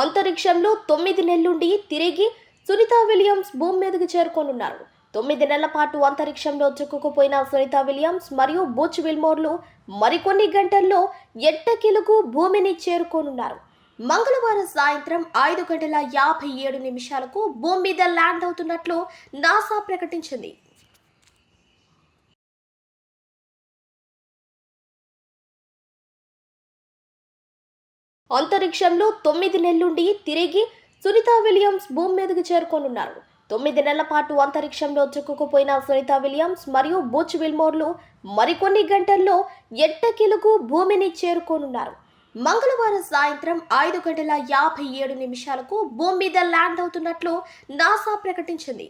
అంతరిక్షంలో తొమ్మిది నెలలుండి తిరిగి సునీత విలియమ్స్ భూమి మీదకి చేరుకోనున్నారు. తొమ్మిది నెలల పాటు అంతరిక్షంలో చిక్కుకుపోయిన సునీత విలియమ్స్ మరియు బూచ్ విల్మోర్లు మరికొన్ని గంటల్లో ఎట్టకిలకు భూమిని చేరుకోనున్నారు. మంగళవారం సాయంత్రం ఐదు గంటల యాభై ఏడు నిమిషాలకు భూమి మీద ల్యాండ్ అవుతున్నట్లు నాసా ప్రకటించింది. అంతరిక్షంలో తొమ్మిది నెలలుండి తిరిగి సునీత విలియమ్స్ భూమి మీదకి చేరుకోనున్నారు. తొమ్మిది నెలల పాటు అంతరిక్షంలో చిక్కుకుపోయిన సునీత విలియమ్స్ మరియు బూచ్ విల్మోర్లు మరికొన్ని గంటల్లో ఎట్టకిలుగు భూమిని చేరుకోనున్నారు. మంగళవారం సాయంత్రం ఐదు గంటల యాభై ఏడు నిమిషాలకు భూమి మీద ల్యాండ్ అవుతున్నట్లు నాసా ప్రకటించింది.